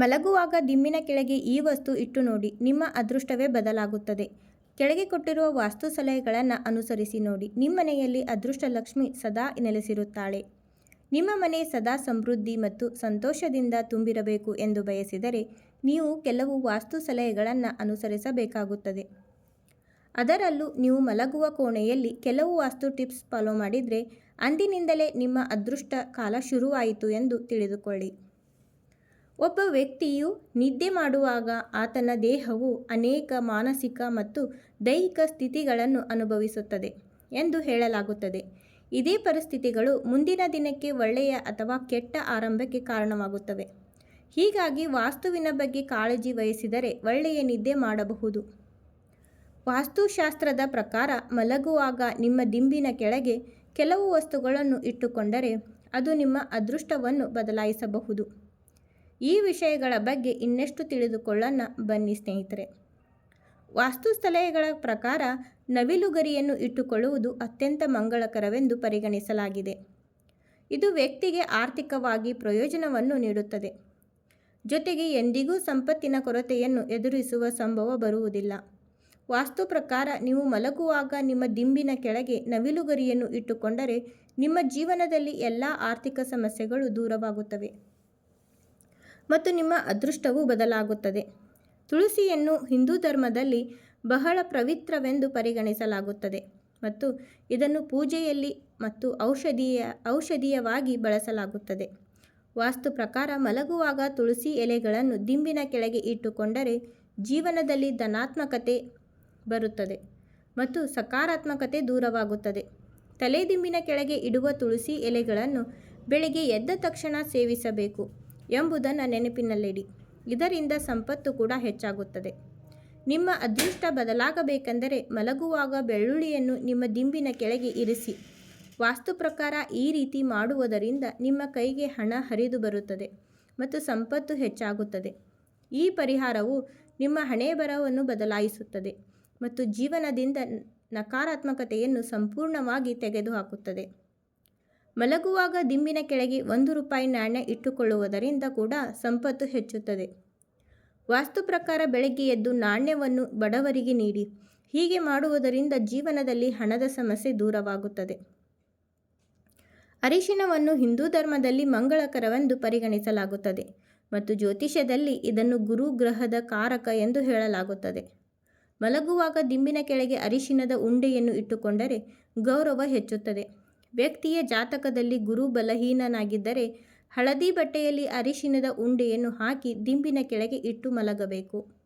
ಮಲಗುವಾಗ ದಿಂಬಿನ ಕೆಳಗೆ ಈ ವಸ್ತು ಇಟ್ಟು ನೋಡಿ, ನಿಮ್ಮ ಅದೃಷ್ಟವೇ ಬದಲಾಗುತ್ತದೆ. ಕೆಳಗೆ ಕೊಟ್ಟಿರುವ ವಾಸ್ತು ಸಲಹೆಗಳನ್ನು ಅನುಸರಿಸಿ ನೋಡಿ, ನಿಮ್ಮ ಮನೆಯಲ್ಲಿ ಅದೃಷ್ಟ ಲಕ್ಷ್ಮಿ ಸದಾ ನೆಲೆಸಿರುತ್ತಾಳೆ. ನಿಮ್ಮ ಮನೆ ಸದಾ ಸಮೃದ್ಧಿ ಮತ್ತು ಸಂತೋಷದಿಂದ ತುಂಬಿರಬೇಕು ಎಂದು ಬಯಸಿದರೆ, ನೀವು ಕೆಲವು ವಾಸ್ತು ಸಲಹೆಗಳನ್ನು ಅನುಸರಿಸಬೇಕಾಗುತ್ತದೆ. ಅದರಲ್ಲೂ ನೀವು ಮಲಗುವ ಕೋಣೆಯಲ್ಲಿ ಕೆಲವು ವಾಸ್ತು ಟಿಪ್ಸ್ ಫಾಲೋ ಮಾಡಿದರೆ, ಅಂದಿನಿಂದಲೇ ನಿಮ್ಮ ಅದೃಷ್ಟ ಕಾಲ ಶುರುವಾಯಿತು ಎಂದು ತಿಳಿದುಕೊಳ್ಳಿ. ಒಬ್ಬ ವ್ಯಕ್ತಿಯು ನಿದ್ದೆ ಮಾಡುವಾಗ ಆತನ ದೇಹವು ಅನೇಕ ಮಾನಸಿಕ ಮತ್ತು ದೈಹಿಕ ಸ್ಥಿತಿಗಳನ್ನು ಅನುಭವಿಸುತ್ತದೆ ಎಂದು ಹೇಳಲಾಗುತ್ತದೆ. ಇದೇ ಪರಿಸ್ಥಿತಿಗಳು ಮುಂದಿನ ದಿನಕ್ಕೆ ಒಳ್ಳೆಯ ಅಥವಾ ಕೆಟ್ಟ ಆರಂಭಕ್ಕೆ ಕಾರಣವಾಗುತ್ತವೆ. ಹೀಗಾಗಿ ವಾಸ್ತುವಿನ ಬಗ್ಗೆ ಕಾಳಜಿ ವಹಿಸಿದರೆ ಒಳ್ಳೆಯ ನಿದ್ದೆ ಮಾಡಬಹುದು. ವಾಸ್ತುಶಾಸ್ತ್ರದ ಪ್ರಕಾರ ಮಲಗುವಾಗ ನಿಮ್ಮ ದಿಂಬಿನ ಕೆಳಗೆ ಕೆಲವು ವಸ್ತುಗಳನ್ನು ಇಟ್ಟುಕೊಂಡರೆ ಅದು ನಿಮ್ಮ ಅದೃಷ್ಟವನ್ನು ಬದಲಾಯಿಸಬಹುದು. ಈ ವಿಷಯಗಳ ಬಗ್ಗೆ ಇನ್ನಷ್ಟು ತಿಳಿದುಕೊಳ್ಳೋಣ. ಬನ್ನಿ ಸ್ನೇಹಿತರೆ. ವಾಸ್ತು ಸಲಹೆಗಳ ಪ್ರಕಾರ ನವಿಲುಗರಿಯನ್ನು ಇಟ್ಟುಕೊಳ್ಳುವುದು ಅತ್ಯಂತ ಮಂಗಳಕರವೆಂದು ಪರಿಗಣಿಸಲಾಗಿದೆ. ಇದು ವ್ಯಕ್ತಿಗೆ ಆರ್ಥಿಕವಾಗಿ ಪ್ರಯೋಜನವನ್ನು ನೀಡುತ್ತದೆ. ಜೊತೆಗೆ ಎಂದಿಗೂ ಸಂಪತ್ತಿನ ಕೊರತೆಯನ್ನು ಎದುರಿಸುವ ಸಂಭವ ಬರುವುದಿಲ್ಲ. ವಾಸ್ತು ಪ್ರಕಾರ ನೀವು ಮಲಗುವಾಗ ನಿಮ್ಮ ದಿಂಬಿನ ಕೆಳಗೆ ನವಿಲುಗರಿಯನ್ನು ಇಟ್ಟುಕೊಂಡರೆ ನಿಮ್ಮ ಜೀವನದಲ್ಲಿ ಎಲ್ಲ ಆರ್ಥಿಕ ಸಮಸ್ಯೆಗಳು ದೂರವಾಗುತ್ತವೆ. ಮತ್ತು ನಿಮ್ಮ ಅದೃಷ್ಟವೂ ಬದಲಾಗುತ್ತದೆ. ತುಳಸಿಯನ್ನು ಹಿಂದೂ ಧರ್ಮದಲ್ಲಿ ಬಹಳ ಪವಿತ್ರವೆಂದು ಪರಿಗಣಿಸಲಾಗುತ್ತದೆ ಮತ್ತು ಇದನ್ನು ಪೂಜೆಯಲ್ಲಿ ಮತ್ತು ಔಷಧೀಯ, ಔಷಧೀಯವಾಗಿ ಬಳಸಲಾಗುತ್ತದೆ. ವಾಸ್ತು ಪ್ರಕಾರ ಮಲಗುವಾಗ ತುಳಸಿ ಎಲೆಗಳನ್ನು ದಿಂಬಿನ ಕೆಳಗೆ ಇಟ್ಟುಕೊಂಡರೆ ಜೀವನದಲ್ಲಿ ಧನಾತ್ಮಕತೆ ಬರುತ್ತದೆ ಮತ್ತು ಸಕಾರಾತ್ಮಕತೆ ದೂರವಾಗುತ್ತದೆ. ತಲೆದಿಂಬಿನ ಕೆಳಗೆ ಇಡುವ ತುಳಸಿ ಎಲೆಗಳನ್ನು ಬೆಳಿಗ್ಗೆ ಎದ್ದ ತಕ್ಷಣ ಸೇವಿಸಬೇಕು. ಎಂಬುದನ್ನು ನೆನಪಿನಲ್ಲಿಡಿ. ಇದರಿಂದ ಸಂಪತ್ತು ಕೂಡ ಹೆಚ್ಚಾಗುತ್ತದೆ. ನಿಮ್ಮ ಅದೃಷ್ಟ ಬದಲಾಗಬೇಕೆಂದರೆ ಮಲಗುವಾಗ ಬೆಳ್ಳುಳ್ಳಿಯನ್ನು ನಿಮ್ಮ ದಿಂಬಿನ ಕೆಳಗೆ ಇರಿಸಿ. ವಾಸ್ತು ಪ್ರಕಾರ ಈ ರೀತಿ ಮಾಡುವುದರಿಂದ ನಿಮ್ಮ ಕೈಗೆ ಹಣ ಹರಿದು ಬರುತ್ತದೆ ಮತ್ತು ಸಂಪತ್ತು ಹೆಚ್ಚಾಗುತ್ತದೆ. ಈ ಪರಿಹಾರವು ನಿಮ್ಮ ಹಣೆ ಬರವನ್ನು ಬದಲಾಯಿಸುತ್ತದೆ ಮತ್ತು ಜೀವನದಿಂದ ನಕಾರಾತ್ಮಕತೆಯನ್ನು ಸಂಪೂರ್ಣವಾಗಿ ತೆಗೆದುಹಾಕುತ್ತದೆ. ಮಲಗುವಾಗ ದಿಂಬಿನ ಕೆಳಗೆ ಒಂದು ರೂಪಾಯಿ ನಾಣ್ಯ ಇಟ್ಟುಕೊಳ್ಳುವುದರಿಂದ ಕೂಡ ಸಂಪತ್ತು ಹೆಚ್ಚುತ್ತದೆ. ವಾಸ್ತು ಪ್ರಕಾರ ಬೆಳಗ್ಗೆ ಎದ್ದು ನಾಣ್ಯವನ್ನು ಬಡವರಿಗೆ ನೀಡಿ. ಹೀಗೆ ಮಾಡುವುದರಿಂದ ಜೀವನದಲ್ಲಿ ಹಣದ ಸಮಸ್ಯೆ ದೂರವಾಗುತ್ತದೆ. ಅರಿಶಿನವನ್ನು ಹಿಂದೂ ಧರ್ಮದಲ್ಲಿ ಮಂಗಳಕರವೆಂದು ಪರಿಗಣಿಸಲಾಗುತ್ತದೆ ಮತ್ತು ಜ್ಯೋತಿಷ್ಯದಲ್ಲಿ ಇದನ್ನು ಗುರು ಗ್ರಹದ ಕಾರಕ ಎಂದು ಹೇಳಲಾಗುತ್ತದೆ. ಮಲಗುವಾಗ ದಿಂಬಿನ ಕೆಳಗೆ ಅರಿಶಿನದ ಉಂಡೆಯನ್ನು ಇಟ್ಟುಕೊಂಡರೆ ಗೌರವ ಹೆಚ್ಚುತ್ತದೆ. ವ್ಯಕ್ತಿಯ ಜಾತಕದಲ್ಲಿ ಗುರು ಬಲಹೀನನಾಗಿದ್ದರೆ ಹಳದಿ ಬಟ್ಟೆಯಲ್ಲಿ ಅರಿಶಿನದ ಉಂಡೆಯನ್ನು ಹಾಕಿ ದಿಂಬಿನ ಕೆಳಗೆ ಇಟ್ಟು ಮಲಗಬೇಕು.